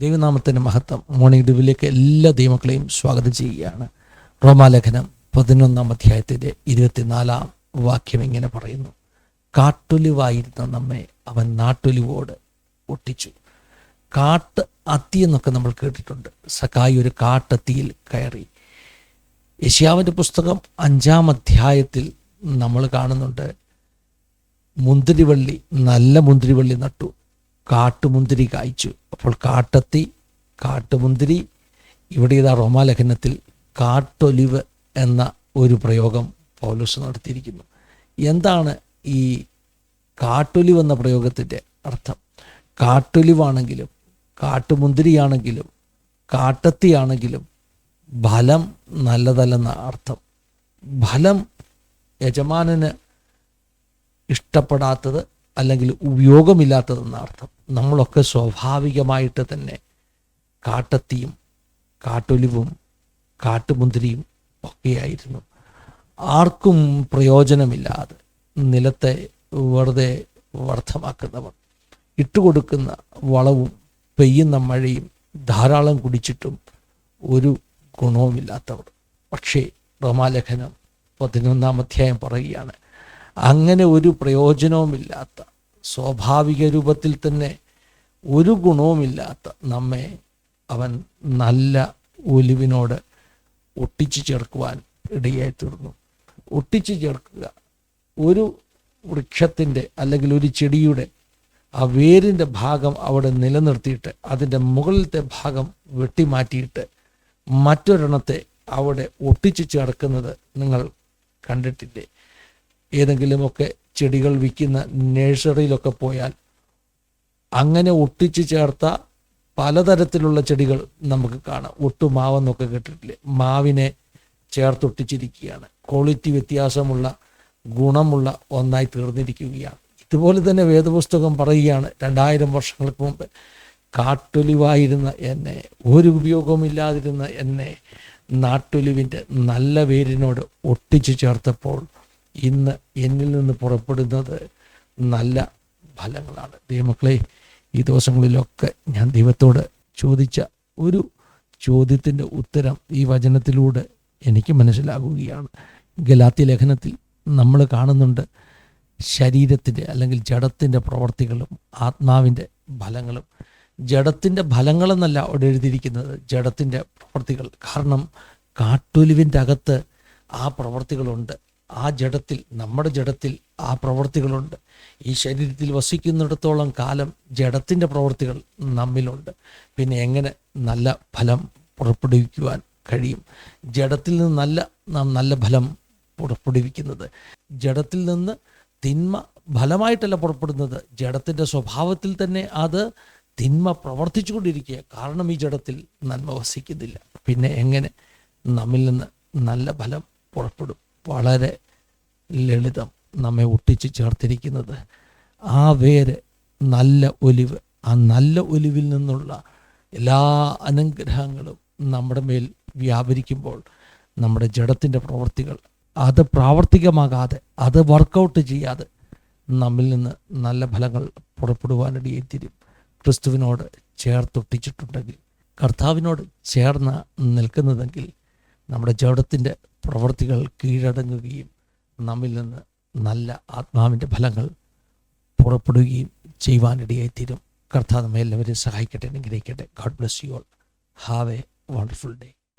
ദൈവനാമത്തിന്റെ മഹത്വം മോർണിംഗ് ഡ്യൂവിലേക്ക് എല്ലാ ദൈവമക്കളെയും സ്വാഗതം ചെയ്യുകയാണ്. റോമാലേഖനം പതിനൊന്നാം അധ്യായത്തിന്റെ ഇരുപത്തിനാലാം വാക്യം ഇങ്ങനെ പറയുന്നു. കാട്ടൊലിവായിരുന്ന നമ്മെ അവൻ നാട്ടൊലിവോട് ഒട്ടിച്ചു. കാട്ട് അത്തി എന്നൊക്കെ നമ്മൾ കേട്ടിട്ടുണ്ട്. സഖായി ഒരു കാട്ടത്തിയിൽ കയറി. യശ്യാവിന്റെ പുസ്തകം അഞ്ചാം അധ്യായത്തിൽ നമ്മൾ കാണുന്നുണ്ട്. മുന്തിരിവള്ളി നല്ല മുന്തിരിവള്ളി നട്ടു. കാട്ടുമുന്തിരി കായ്ച്ചു. അപ്പോൾ കാട്ടത്തി കാട്ടുമുന്തിരി ഇവിടെ ഇതാ റോമാലേഖനത്തിൽ കാട്ടൊലിവ് എന്ന ഒരു പ്രയോഗം പൗലോസ് നടത്തിയിരിക്കുന്നു. എന്താണ് ഈ കാട്ടൊലിവ് എന്ന പ്രയോഗത്തിന്റെ അർത്ഥം? കാട്ടൊലിവാണെങ്കിലും കാട്ടുമുന്തിരിയാണെങ്കിലും കാട്ടത്തിയാണെങ്കിലും ഫലം നല്ലതല്ലെന്ന അർത്ഥം. ഫലം യജമാനന് ഇഷ്ടപ്പെടാത്തത് അല്ലെങ്കിൽ ഉപയോഗമില്ലാത്തതെന്ന അർത്ഥം. നമ്മളൊക്കെ സ്വാഭാവികമായിട്ട് തന്നെ കാട്ടത്തിയും കാട്ടൊലിവും കാട്ടുമുന്തിരിയും ഒക്കെയായിരുന്നു. ആർക്കും പ്രയോജനമില്ലാതെ നിലത്തെ വെറുതെ വർദ്ധമാക്കുന്നവർ ഇട്ടുകൊടുക്കുന്ന വളവും പെയ്യുന്ന മഴയും ധാരാളം കുടിച്ചിട്ടും ഒരു ഗുണവുമില്ലാത്തവർ. പക്ഷേ റമാലേഖനം പതിനൊന്നാം അധ്യായം പറയുകയാണ് അങ്ങനെ ഒരു പ്രയോജനവുമില്ലാത്ത സ്വാഭാവിക രൂപത്തിൽ തന്നെ ഒരു ഗുണവുമില്ലാത്ത നമ്മെ അവൻ നല്ല ഒലിവിനോട് ഒട്ടിച്ചു ചേർക്കുവാൻ ഇടയായി തീർന്നു. ഒട്ടിച്ചു ചേർക്കുക ഒരു വൃക്ഷത്തിന്റെ അല്ലെങ്കിൽ ഒരു ചെടിയുടെ ആ വേരിന്റെ ഭാഗം അവിടെ നിലനിർത്തിയിട്ട് അതിന്റെ മുകളിലത്തെ ഭാഗം വെട്ടിമാറ്റിയിട്ട് മറ്റൊരെണ്ണത്തെ അവിടെ ഒട്ടിച്ചു ചേർക്കുന്നത് നിങ്ങൾ കണ്ടിട്ടില്ലേ? ഏതെങ്കിലുമൊക്കെ ചെടികൾ വിൽക്കുന്ന നഴ്സറിയിലൊക്കെ പോയാൽ അങ്ങനെ ഒട്ടിച്ചു ചേർത്ത പലതരത്തിലുള്ള ചെടികൾ നമുക്ക് കാണാം. ഒട്ടുമാവെന്നൊക്കെ കേട്ടിട്ടില്ലേ? മാവിനെ ചേർത്തൊട്ടിച്ചിരിക്കുകയാണ്. ക്വാളിറ്റി വ്യത്യാസമുള്ള ഗുണമുള്ള ഒന്നായി തീർന്നിരിക്കുകയാണ്. ഇതുപോലെ തന്നെ വേദപുസ്തകം പറയുകയാണ് രണ്ടായിരം വർഷങ്ങൾക്ക് മുമ്പ് കാട്ടൊലിവായിരുന്ന എന്നെ ഒരു ഉപയോഗവുമില്ലാതിരുന്ന എന്നെ നാട്ടൊലിവിന്റെ നല്ല വേരിനോട് ഒട്ടിച്ചു ചേർത്തപ്പോൾ ഇന്ന് എന്നിൽ നിന്ന് പുറപ്പെടുന്നത് നല്ല ഫലങ്ങളാണ്. ദൈവമക്കളെ ഈ ദിവസങ്ങളിലൊക്കെ ഞാൻ ദൈവത്തോട് ചോദിച്ച ഒരു ചോദ്യത്തിന്റെ ഉത്തരം ഈ വചനത്തിലൂടെ എനിക്ക് മനസ്സിലാകുകയാണ്. ഗലാത്തി ലേഖനത്തിൽ നമ്മൾ കാണുന്നുണ്ട് ശരീരത്തിന്റെ അല്ലെങ്കിൽ ജഡത്തിന്റെ പ്രവർത്തികളും ആത്മാവിന്റെ ഫലങ്ങളും. ജഡത്തിന്റെ ഫലങ്ങളെന്നല്ല അവിടെ എഴുതിയിരിക്കുന്നത്. ജഡത്തിന്റെ പ്രവർത്തികൾ. കാരണം കാട്ടൊലിവിന്റെ അകത്ത് ആ പ്രവർത്തികളുണ്ട്. ആ ജഡത്തിൽ നമ്മുടെ ജഡത്തിൽ ആ പ്രവൃത്തികളുണ്ട്. ഈ ശരീരത്തിൽ വസിക്കുന്നിടത്തോളം കാലം ജഡത്തിന്റെ പ്രവൃത്തികൾ നമ്മിലുണ്ട്. പിന്നെ എങ്ങനെ നല്ല ഫലം പുറപ്പെടുവിക്കുവാൻ കഴിയും? ജഡത്തിൽ നിന്ന് നല്ല നാം നല്ല ഫലം പുറപ്പെടുവിക്കുന്നത്. ജഡത്തിൽ നിന്ന് തിന്മ ഫലമായിട്ടല്ല പുറപ്പെടുന്നത്. ജഡത്തിന്റെ സ്വഭാവത്തിൽ തന്നെ അത് തിന്മ പ്രവർത്തിച്ചുകൊണ്ടിരിക്കുക. കാരണം ഈ ജഡത്തിൽ നന്മ വസിക്കുന്നില്ല. പിന്നെ എങ്ങനെ നമ്മിൽ നിന്ന് നല്ല ഫലം പുറപ്പെടും? വളരെ ലളിതം നമ്മെ ഒട്ടിച്ച് ചേർത്തിരിക്കുന്നത്. ആ വേര് നല്ല ഒലിവ് ആ നല്ല ഒലിവിൽ നിന്നുള്ള എല്ലാ അനുഗ്രഹങ്ങളും നമ്മുടെ മേൽ വ്യാപരിക്കുമ്പോൾ നമ്മുടെ ജഡത്തിന്റെ പ്രവൃത്തികൾ അത് പ്രാവർത്തികമാകാതെ അത് വർക്കൗട്ട് ചെയ്യാതെ നമ്മിൽ നിന്ന് നല്ല ഫലങ്ങൾ പുറപ്പെടുവാനിടയായി തീരും. ക്രിസ്തുവിനോട് ചേർത്തൊട്ടിച്ചിട്ടുണ്ടെങ്കിൽ കർത്താവിനോട് ചേർന്ന് നിൽക്കുന്നതെങ്കിൽ നമ്മുടെ ജഡത്തിന്റെ പ്രവൃത്തികൾ കീഴടങ്ങുകയും നമ്മിൽ നിന്ന് നല്ല ആത്മാവിന്റെ ഫലങ്ങൾ പുറപ്പെടുകയും ചെയ്യുവാനിടയായി തീരും കർത്താവ് നമ്മെ എല്ലാവരെയും സഹായിക്കട്ടെ അനുഗ്രഹിക്കട്ടെ. God bless you all have a wonderful day